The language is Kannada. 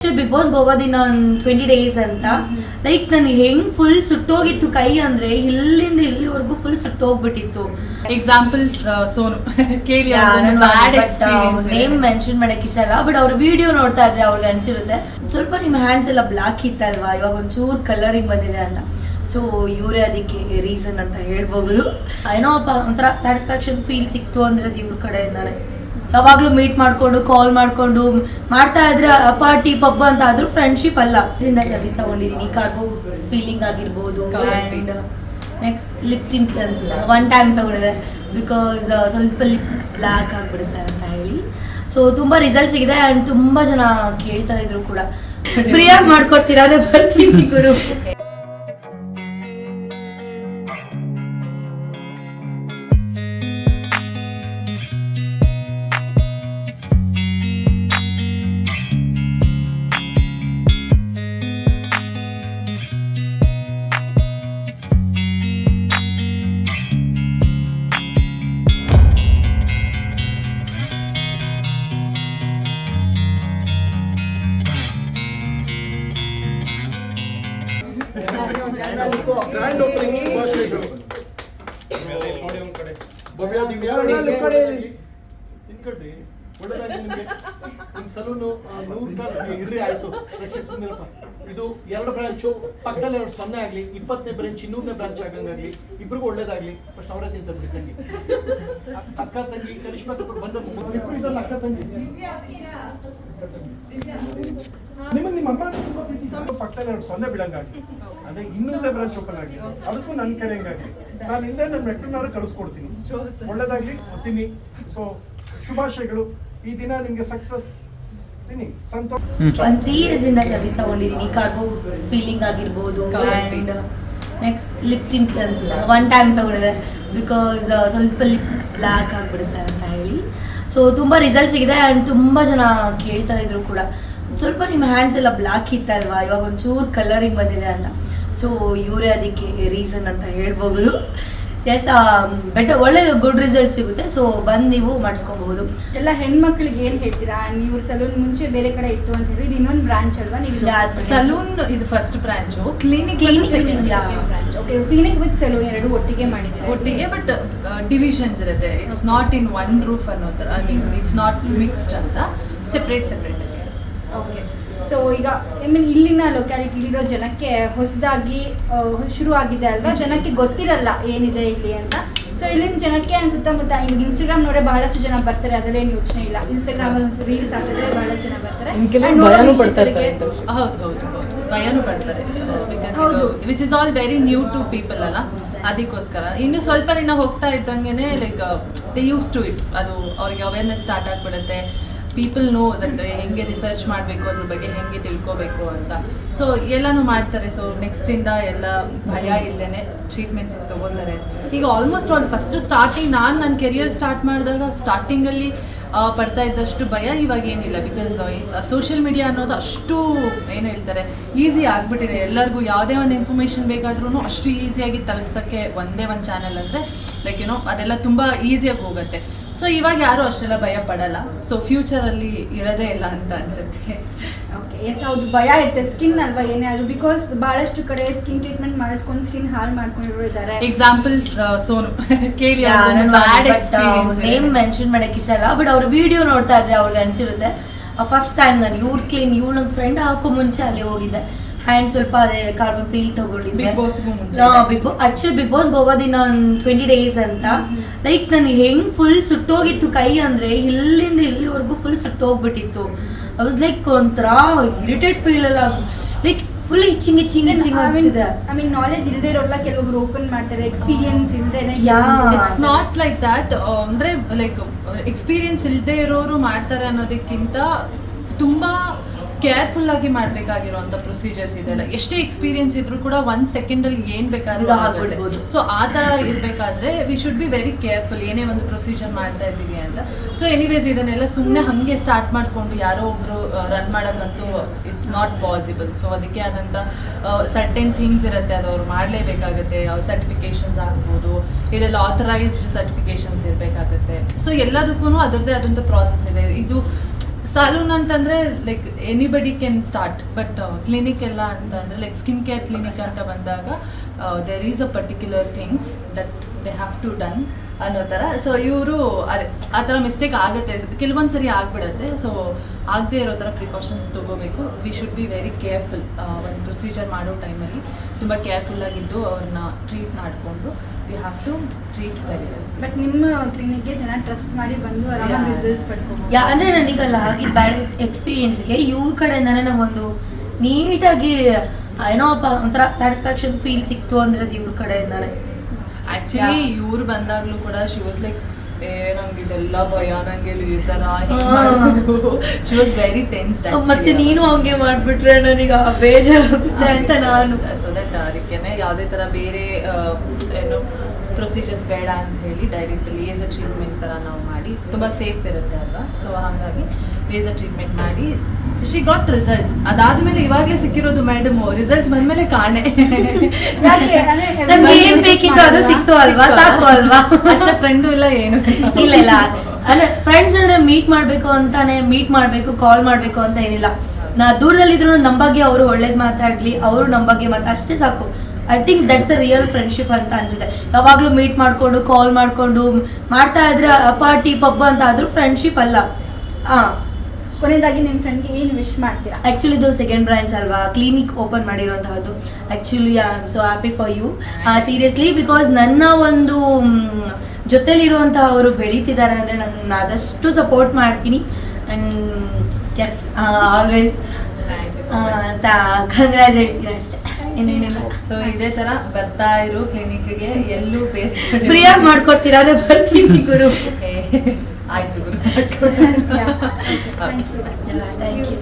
ಬಿಗ್ ಬಾಸ್ ಹೋಗೋದಿನ ಒಂದು ಟ್ವೆಂಟಿ ಡೇಸ್ ಅಂತ. ಲೈಕ್ ನನಗೆ ಹೆಂಗ್ ಫುಲ್ ಸುಟ್ಟೋಗಿತ್ತು ಕೈ ಅಂದ್ರೆ ಇಲ್ಲಿಂದ ಇಲ್ಲಿವರೆಗೂ ಫುಲ್ ಸುಟ್ಟೋಗ್ಬಿಟ್ಟಿತ್ತು. ಎಕ್ಸಾಂಪಲ್ಸ್ ಸೋನು. ಕೇಳಿ ನೇಮ್ ಮೆನ್ಷನ್ ಮಾಡಕ್ ಇಷ್ಟ ಅಲ್ಲ ಬಟ್ ಅವ್ರ ವಿಡಿಯೋ ನೋಡ್ತಾ ಇದ್ರೆ ಅವ್ರಿಗೆ ಅನ್ಸಿರುತ್ತೆ. ಸ್ವಲ್ಪ ನಿಮ್ಮ ಹ್ಯಾಂಡ್ಸ್ ಎಲ್ಲ ಬ್ಲಾಕ್ ಇತ್ತಲ್ವಾ? ಇವಾಗ ಒಂಚೂರ್ ಕಲರಿಂಗ್ ಬಂದಿದೆ ಅಂತ. ಸೊ ಇವರೇ ಅದಕ್ಕೆ ರೀಸನ್ ಅಂತ ಹೇಳ್ಬೋದು. ಏನೋ ಅಪ್ಪ ಒಂಥರ ಸ್ಯಾಟಿಸ್ಫ್ಯಾಕ್ಷನ್ ಫೀಲ್ ಸಿಕ್ತು ಅಂದ್ರೆ ಅದು ಇವ್ರ ಕಡೆಯಿಂದಾನೆ. ಯಾವಾಗ್ಲೂ ಮೀಟ್ ಮಾಡ್ಕೊಂಡು ಕಾಲ್ ಮಾಡ್ಕೊಂಡು ಮಾಡ್ತಾ ಇದ್ರೆ ಪಾರ್ಟಿ ಪಬ್ ಅಂತ ಆದ್ರೂ ಫ್ರೆಂಡ್ಶಿಪ್ ಅಲ್ಲ. ಇದರಿಂದ ಸರ್ವಿಸ್ ತಗೊಂಡಿದೀನಿ. ಕಾರ್ಗೋ ಫೀಲಿಂಗ್ ಆಗಿರ್ಬೋದು. ನೆಕ್ಸ್ಟ್ ಲಿಪ್ ಟಿಂಟ್ ಅಂತ. ಒನ್ ಟೈಮ್ ತಗೊಂಡಿದೆ. ಬಿಕಾಸ್ ಸ್ವಲ್ಪ ಲಿಪ್ ಬ್ಲ್ಯಾಕ್ ಆಗಿಬಿಡುತ್ತೆ ಅಂತ ಹೇಳಿ. ಸೊ ತುಂಬಾ ರಿಸಲ್ಟ್ ಸಿಗಿದೆ ಅಂಡ್ ತುಂಬಾ ಜನ ಕೇಳ್ತಾ ಇದ್ರು ಕೂಡ. ಫ್ರೀಯಾಗಿ ಮಾಡ್ಕೊಡ್ತೀರಾ ಬರ್ತೀನಿ ಗುರು. ಗ್ರ್ಯಾಂಡ್ ಓಪನಿಂಗ್ ನೀವು ಒಳ್ಳೆದಾಗಿ ನಿಮಗೆ ನಿಮ್ಮ ಸಲೂನು ನೂರು ಕಾಲ್ ಇರ್ರಿ ಆಯ್ತು ರಕ್ಷಕ್ ಸುಂದರಪ್ಪ ಇದು ಎರಡು ಬ್ರಾಂಚು ಪಕ್ಕದಲ್ಲಿ ಎರಡು ಸೊನ್ನೆ ಆಗ್ಲಿ ಇಪ್ಪತ್ತನೇ ಬ್ರಾಂಚ್ ಇನ್ನೂರನೇ ಬ್ರಾಂಚ್ ಆಗಂಗಾಗ್ಲಿ ಇಬ್ರಿಗೂ ಒಳ್ಳೇದಾಗ್ಲಿ ಫಸ್ಟ್ ಅವರೇ ತಿಂತ ಬಿಡಿ ತಂಗಿ ಅಕ್ಕ ತಂಗಿ ಕರಿಷ್ಮಾ ಕರ್ಕೊಂಡು ಬಂದ ಇಬ್ಬರು ಅಕ್ಕ ತಂಗಿ ನಿಮಗೆ ನಿಮ್ಮ ಸ್ವಾಮಿ ಪಕ್ಕದಲ್ಲಿ ಸೊನ್ನೆ ಬಿಡಂಗಾಗಿ ಅಂದ್ರೆ ಇನ್ನೊಂದೇ ಬ್ರಾಂಚ್ ಓಪನ್ ಆಗಿದೆ ಅದಕ್ಕೂ ನನ್ನ ಕರೆಯಂಗಾಗ್ಲಿ ನಾನು ಹಿಂದೆ ನನ್ನ ಮೆಟ್ರನ್ನವರು ಕಳಿಸ್ಕೊಡ್ತೀನಿ. ಒಳ್ಳೇದಾಗ್ಲಿ ತಿನ್ನಿ ಸೊ ಶುಭಾಶಯಗಳು. ಈ ದಿನ ನಿಮ್ಗೆ ಸಕ್ಸಸ್ ಒಂದ್ ತ್ರೀ ಇಯರ್ಸ್ ಇಂದ ಸರ್ವಿಸ್ ತಗೊಂಡಿದ್ದೀನಿ ಕಾರ್ಗೋ ಫೀಲಿಂಗ್ ಆಗಿರ್ಬೋದು ನೆಕ್ಸ್ಟ್ ಲಿಪ್ ಟಿಂಟ್ ಅಂತ ಒನ್ ಟೈಮ್ ತಗೊಂಡಿದೆ. ಬಿಕಾಸ್ ಸ್ವಲ್ಪ ಲಿಪ್ ಬ್ಲ್ಯಾಕ್ ಆಗಿಬಿಡುತ್ತೆ ಅಂತ ಹೇಳಿ. ಸೊ ತುಂಬಾ ರಿಸಲ್ಟ್ ಸಿಗಿದೆ ಅಂಡ್ ತುಂಬಾ ಜನ ಕೇಳ್ತಾ ಇದ್ರು ಕೂಡ. ಸ್ವಲ್ಪ ನಿಮ್ಮ ಹ್ಯಾಂಡ್ಸ್ ಎಲ್ಲ ಬ್ಲಾಕ್ ಇತ್ತಲ್ವಾ ಇವಾಗ ಒಂಚೂರು ಕಲರಿಂಗ್ ಬಂದಿದೆ ಅಂತ. ಸೊ ಇವರೇ ಅದಕ್ಕೆ ರೀಸನ್ ಅಂತ ಹೇಳ್ಬೋದು ಎಸ್ ಬೆಟರ್ ಒಳ್ಳೆ ಗುಡ್ ರಿಸಲ್ಟ್ ಸಿಗುತ್ತೆ. ಸೊ ಬಂದು ನೀವು ಮಾಡಿಸ್ಕೋಬಹುದು. ಎಲ್ಲ ಹೆಣ್ಮಕ್ಳಿಗೆ ಏನ್ ಹೇಳ್ತೀರಾ? ಇವ್ರ ಸಲೂನ್ ಮುಂಚೆ ಬೇರೆ ಕಡೆ ಇತ್ತು ಅಂತ ಹೇಳಿ ಇದು ಇನ್ನೊಂದು ಬ್ರಾಂಚ್ ಅಲ್ವಾ ನೀವು ಸಲೂನ್ ಇದು first branch clinic. Branch okay clinic with salon ಎರಡು ಒಟ್ಟಿಗೆ ಮಾಡಿದ್ದೀರಾ? ಒಟ್ಟಿಗೆ ಬಟ್ ಡಿವಿಷನ್ಸ್ ಇರುತ್ತೆ. It's not in one roof ಅನ್ನೋ ಥರ I mean it's not mixed ಅಂತ. ಸೆಪ್ರೇಟ್ ಸೆಪ್ರೇಟ್ ಓಕೆ ಸೊ ಈಗ ಐ ಮೀನ್ ಇಲ್ಲಿನ ಲೊಕ್ಯಾಲಿಟಿಲಿರೋ ಜನಕ್ಕೆ ಹೊಸದಾಗಿ ಶುರು ಆಗಿದೆ ಅಲ್ವಾ? ಜನಕ್ಕೆ ಗೊತ್ತಿರಲ್ಲ ಏನಿದೆ ಇಲ್ಲಿ ಅಂತ. ಸೊ ಇಲ್ಲಿನ ಜನಕ್ಕೆ ಸುತ್ತಮುತ್ತ ಈಗ ಇನ್ಸ್ಟಾಗ್ರಾಮ್ ನೋಡೇ ಬಹಳಷ್ಟು ಜನ ಬರ್ತಾರೆ. ಅದರಲ್ಲೇನು ಯೋಚನೆ ಇಲ್ಲ. ಇನ್ಸ್ಟಾಗ್ರಾಮ್ ಅಲ್ಲಿ ರೀಲ್ಸ್ ಹಾಕಿದ್ರೆ ಬಹಳಷ್ಟು ಜನ ಬರ್ತಾರೆ. ಹೌದು ಹೌದು ಹೌದು. ಭಯನೂ ಪಡ್ತಾರೆ. Which is all very new to people ಅಲ್ಲ. ಅದಕ್ಕೋಸ್ಕರ. ಇನ್ನು ಸ್ವಲ್ಪ ದಿನ ಹೋಗ್ತಾ ಇದ್ದಂಗೆನೆ like they use to it ಅದು ಅವ್ರಿಗೆ ಅವೇರ್ನೆಸ್ ಸ್ಟಾರ್ಟ್ ಆಗ್ಬಿಡುತ್ತೆ. ಪೀಪಲ್ ನೋ ದಟ್ ಹೆಂಗೆ ರಿಸರ್ಚ್ ಮಾಡಬೇಕು, ಅದ್ರ ಬಗ್ಗೆ ಹೆಂಗೆ ತಿಳ್ಕೋಬೇಕು ಅಂತ. ಸೊ ಎಲ್ಲನೂ ಮಾಡ್ತಾರೆ. ಸೊ ನೆಕ್ಸ್ಟಿಂದ ಎಲ್ಲ ಭಯ ಇಲ್ಲದೇನೆ ಟ್ರೀಟ್ಮೆಂಟ್ಸ್ ತಗೋತಾರೆ ಈಗ ಆಲ್ಮೋಸ್ಟ್ ಒಂದು ಫಸ್ಟ್ ಸ್ಟಾರ್ಟಿಂಗ್ ನಾನು ನನ್ನ ಕೆರಿಯರ್ ಸ್ಟಾರ್ಟ್ ಮಾಡಿದಾಗ ಸ್ಟಾರ್ಟಿಂಗಲ್ಲಿ ಪಡ್ತಾ ಇದ್ದಷ್ಟು ಭಯ ಇವಾಗ ಏನಿಲ್ಲ. ಬಿಕಾಸ್ ಸೋಷಿಯಲ್ ಮೀಡಿಯಾ ಅನ್ನೋದು ಅಷ್ಟು, ಏನು ಹೇಳ್ತಾರೆ ಈಸಿ ಆಗಿಬಿಟ್ಟಿದೆ. ಎಲ್ಲರಿಗೂ ಯಾವುದೇ ಒಂದು ಇನ್ಫಾರ್ಮೇಷನ್ ಬೇಕಾದ್ರೂ ಅಷ್ಟು ಈಸಿಯಾಗಿ ತಲುಪ್ಸೋಕ್ಕೆ ಒಂದೇ ಒಂದು ಚಾನಲ್ ಅಂದರೆ ಲೈಕ್ ಏನೋ ಅದೆಲ್ಲ ತುಂಬ ಈಸಿಯಾಗಿ ಹೋಗುತ್ತೆ. ಸೊ ಇವಾಗ ಯಾರು ಅಷ್ಟೆಲ್ಲ ಭಯ ಪಡಲ್ಲ. ಸೊ ಫ್ಯೂಚರಲ್ಲಿ ಇರೋದೇ ಇಲ್ಲ ಅಂತ ಅನ್ಸುತ್ತೆ. ಓಕೆ ಎಸ್ ಹೌದು. ಭಯ ಇರುತ್ತೆ. ಸ್ಕಿನ್ ಅಲ್ವಾ? ಏನೇ ಅದು ಬಿಕಾಸ್ ಬಹಳಷ್ಟು ಕಡೆ ಸ್ಕಿನ್ ಟ್ರೀಟ್ಮೆಂಟ್ ಮಾಡಿಸ್ಕೊಂಡು ಸ್ಕಿನ್ ಹಾಳು ಮಾಡ್ಕೊಂಡಿರೋ ಇದ್ದಾರೆ. ಎಕ್ಸಾಂಪಲ್ಸ್ ಸೋನು. ಕೇಳಿ ನೇಮ್ ಮೆನ್ಷನ್ ಮಾಡಕ್ ಇಷ್ಟ ಇಲ್ಲ. ಬಟ್ ಅವ್ರ ವಿಡಿಯೋ ನೋಡ್ತಾ ಇದ್ರೆ ಅವ್ರಿಗೆ ಅನ್ಸಿರುತ್ತೆ. ಫಸ್ಟ್ ಟೈಮ್ ನಾನು ಇವ್ರ ಕ್ಲೀನ್ ನನ್ನ ಫ್ರೆಂಡ್ ಹಾಕೋ ಮುಂಚೆ ಅಲ್ಲಿ ಹೋಗಿದ್ದೆ. ಹ್ಯಾಂಡ್ ಸ್ವಲ್ಪ ಅದೇ ಕಾರ್ಬನ್ ಪೀಲ್ ತಗೊಂಡಿದ್ದೆ. ಬಿಗ್ ಬಾಸ್ ಆಕ್ಚುಲಿ ಬಿಗ್ ಬಾಸ್ಗೆ ಹೋಗೋದಿನ ಒಂದು ಟ್ವೆಂಟಿ ಡೇಸ್ ಅಂತ. ಲೈಕ್ ನನ್ ಹೆಂಗ್ ಫುಲ್ ಸುಟ್ಟೋಗಿತ್ತು ಕೈ ಅಂದ್ರೆ ಇಲ್ಲಿಂದ ಇಲ್ಲಿವರೆಗೂ ಫುಲ್ ಸುಟ್ಟೋಗ್ಬಿಟ್ಟಿತ್ತು. ಐ ವಾಸ್ ಲೈಕ್ ಒಂಥರ ಇರಿಟೇಟ್ ಫೀಲ್ ಎಲ್ಲ like full itching itching itching ಆಗ್ತಿದೆ ಐ ಮೀನ್ ನಾಲೆಜ್ ಇಲ್ಲದೆ ಇರೋಲ್ಲ ಕೆಲವೊಬ್ರು ಓಪನ್ ಮಾಡ್ತಾರೆ ಎಕ್ಸ್ಪೀರಿಯನ್ಸ್ ಇಲ್ದೇನೆ yeah it's not like that ಅಂದ್ರೆ ಲೈಕ್ ಎಕ್ಸ್ಪೀರಿಯನ್ಸ್ ಇಲ್ಲದೆ ಇರೋರು ಮಾಡ್ತಾರೆ ಅನ್ನೋದಕ್ಕಿಂತ ತುಂಬಾ ಕೇರ್ಫುಲ್ ಆಗಿ ಮಾಡ್ಬೇಕಾಗಿರುವಂತ ಪ್ರೊಸೀಜರ್ಸ್ ಇದೆಲ್ಲ. ಎಷ್ಟೇ ಎಕ್ಸ್ಪೀರಿಯನ್ಸ್ ಇದ್ರೂ ಕೂಡ ಒಂದ್ ಸೆಕೆಂಡ್ ಅಲ್ಲಿ ಏನ್ ಬೇಕಾದ್ರೆ. ಸೊ ಆ ತರ ಇರ್ಬೇಕಾದ್ರೆ we should be very careful ಏನೇ ಒಂದು ಪ್ರೊಸೀಜರ್ ಮಾಡ್ತಾ ಇದ್ದೀವಿ ಅಂತ. ಸೊ ಎನಿವೇಸ್ ಇದನ್ನೆಲ್ಲ ಸುಮ್ಮನೆ ಹಂಗೆ ಸ್ಟಾರ್ಟ್ ಮಾಡ್ಕೊಂಡು ಯಾರೋ ಒಬ್ರು ರನ್ ಮಾಡೋಕ್ಕಂತೂ ಇಟ್ಸ್ ನಾಟ್ ಪಾಸಿಬಲ್ ಸೊ ಅದಕ್ಕೆ ಆದಂತ ಸರ್ಟೆನ್ ಥಿಂಗ್ಸ್ ಇರುತ್ತೆ. ಅದು ಅವ್ರು ಮಾಡಲೇಬೇಕಾಗುತ್ತೆ. ಸರ್ಟಿಫಿಕೇಶನ್ಸ್ ಆಗ್ಬೋದು. ಇದೆಲ್ಲ ಆಥರೈಸ್ಡ್ ಸರ್ಟಿಫಿಕೇಶನ್ಸ್ ಇರಬೇಕಾಗುತ್ತೆ. ಸೊ ಎಲ್ಲದಕ್ಕೂ ಅದರದೇ ಆದಂಥ ಪ್ರಾಸೆಸ್ ಇದೆ. ಇದು ಸಲೂನ್ ಅಂತಂದ್ರೆ like anybody can start but clinic ಎಲ್ಲ ಅಂತಂದ್ರೆ ಲೈಕ್ ಸ್ಕಿನ್ ಕೇರ್ ಕ್ಲಿನಿಕ್ ಅಂತ ಬಂದಾಗ there is a particular things that they have to done ಅನ್ನೋ ಥರ ಸೊ ಇವರು ಅದೇ ಆ ಥರ ಮಿಸ್ಟೇಕ್ ಆಗುತ್ತೆ ಕೆಲವೊಂದು ಸರಿ ಆಗ್ಬಿಡುತ್ತೆ. ಸೊ ಆಗದೆ ಇರೋ ಥರ ಪ್ರಿಕಾಷನ್ಸ್ ತೊಗೋಬೇಕು. We should be very careful ಒಂದು ಪ್ರೊಸೀಜರ್ ಮಾಡೋ ಟೈಮಲ್ಲಿ ತುಂಬ ಕೇರ್ಫುಲ್ಲಾಗಿದ್ದು ಅವ್ರನ್ನ ಟ್ರೀಟ್ ಮಾಡಿಕೊಂಡು we have to treat very well but ನಿಮ್ಮ ಕ್ಲಿನಿಕ್ಗೆ ಜನ ಟ್ರಸ್ಟ್ ಮಾಡಿ ಬಂದು. ರಿಸಲ್ಟ್ಸ್ ಪಡ್ಕೋಬೋದು. ಯಾ ಅಂದರೆ ನನಗಲ್ಲ ಆಗಿದ್ದ ಬ್ಯಾಡ್ ಎಕ್ಸ್ಪೀರಿಯನ್ಸ್ಗೆ ಇವ್ರ ಕಡೆಯಿಂದ ನಂಗೊಂದು ನೀಟಾಗಿ ಏನೋ ಒಂಥರ ಸ್ಯಾಟಿಸ್ಫ್ಯಾಕ್ಷನ್ ಫೀಲ್ ಸಿಕ್ತು ಅಂದ್ರೆ ಅದು ಇವ್ರ ಕಡೆಯಿಂದಾನೆ. ಆಕ್ಚುಲಿ ಇವ್ರು ಬಂದಾಗ್ಲೂ ಕೂಡ ಶಿ ವಾಸ್ ಲೈಕ್ ಏ ನಂಗೆ ಇದೆಲ್ಲ ಭಯ ನಂಗೆ laser. She was very tense ಮತ್ತೆ ನೀನು ಹಂಗೆ ಮಾಡ್ಬಿಟ್ರೆ ನನಗೆ ಬೇಜಾರಾಗುತ್ತೆ ಅಂತ ನಾನು. ಸೊ ದಟ್ ಅದಕ್ಕೇನೆ ಯಾವುದೇ ತರ ಬೇರೆ ಏನು ಪ್ರೊಸೀಜರ್ಸ್ ಬೇಡ ಅಂತ ಹೇಳಿ ಡೈರೆಕ್ಟ್ ಲೇಸರ್ ಟ್ರೀಟ್ಮೆಂಟ್ ಥರ ನಾವು ಮಾಡಿ ತುಂಬ ಸೇಫ್ ಇರುತ್ತೆ ಅಲ್ವಾ? ಸೊ ಹಾಗಾಗಿ ಲೇಸರ್ ಟ್ರೀಟ್ಮೆಂಟ್ ಮಾಡಿ. ಶಿ ಗಾಟ್ ರಿಸಲ್ಟ್ಸ್ ಅದಾದ್ಮೇಲೆ ಇವಾಗಲೇ ಸಿಕ್ಕಿರೋದು ಮೇಡಮ್ ರಿಸಲ್ಟ್ಸ್ ಬಂದ್ಮೇಲೆ ಕಾಣೆ. ಏನ್ ಬೇಕಿತ್ತು ಅದು ಸಿಕ್ತು ಅಲ್ವಾ? ಸಾಕು ಅಲ್ವಾ? ಅಷ್ಟೇ ಫ್ರೆಂಡು ಇಲ್ಲ ಏನು? ಇಲ್ಲ ಇಲ್ಲ. ಅಂದ್ರೆ ಫ್ರೆಂಡ್ಸ್ ಅಂದ್ರೆ ಮೀಟ್ ಮಾಡ್ಬೇಕು ಅಂತಾನೆ ಮೀಟ್ ಮಾಡ್ಬೇಕು ಕಾಲ್ ಮಾಡ್ಬೇಕು ಅಂತ ಏನಿಲ್ಲ. ನಾ ದೂರದಲ್ಲಿದ್ರು ನಮ್ಮ ಬಗ್ಗೆ ಅವರು ಒಳ್ಳೇದ್ ಮಾತಾಡ್ಲಿ ಅವರು ನಮ್ಮ ಬಗ್ಗೆ ಮಾತಾ ಅಷ್ಟೇ ಸಾಕು. I think that's a real friendship ಅಂತ ಅನ್ಸುತ್ತೆ. ಯಾವಾಗಲೂ ಮೀಟ್ ಮಾಡ್ಕೊಂಡು ಕಾಲ್ ಮಾಡ್ಕೊಂಡು ಮಾಡ್ತಾ ಇದ್ರೆ ಪಾರ್ಟಿ ಪಬ್ ಅಂತ ಆದರೂ ಫ್ರೆಂಡ್ಶಿಪ್ ಅಲ್ಲ. ಹಾ ಕೊನೆಯದಾಗಿ ನಿಮ್ಮ ಫ್ರೆಂಡ್ಗೆ ಏನು ವಿಶ್ ಮಾಡ್ತೀರಾ? ಆಕ್ಚುಲಿ ಇದು ಸೆಕೆಂಡ್ ಬ್ರಾಂಚ್ ಅಲ್ವಾ? Clinic open ಮಾಡಿರುವಂತಹದ್ದು. Actually I am so happy for you seriously because ನನ್ನ ಒಂದು ಜೊತೆಲಿರುವಂತಹ ಅವರು ಬೆಳೀತಿದ್ದಾರೆ ಅಂದರೆ ನಾನು ಆದಷ್ಟು ಸಪೋರ್ಟ್ ಮಾಡ್ತೀನಿ. ಆ್ಯಂಡ್ ಎಸ್ ಆಲ್ವೇಸ್ ಕಂಗ್ರಾಜ್ ಹೇಳ್ತೀನಿ ಅಷ್ಟೇ. ಇನ್ನೇನಿಲ್ಲ ಸೊ ಇದೇ ತರ ಬರ್ತಾ ಇರು ಕ್ಲಿನಿಕ್ಗೆ ಎಲ್ಲೂ ಬೇರೆ ಫ್ರೀಯಾಗಿ ಮಾಡ್ಕೊಡ್ತೀರಾ ಅಂದ್ರೆ ಬರ್ತೀನಿ ಗುರು. ಆಯ್ತು ಗುರು. Thank you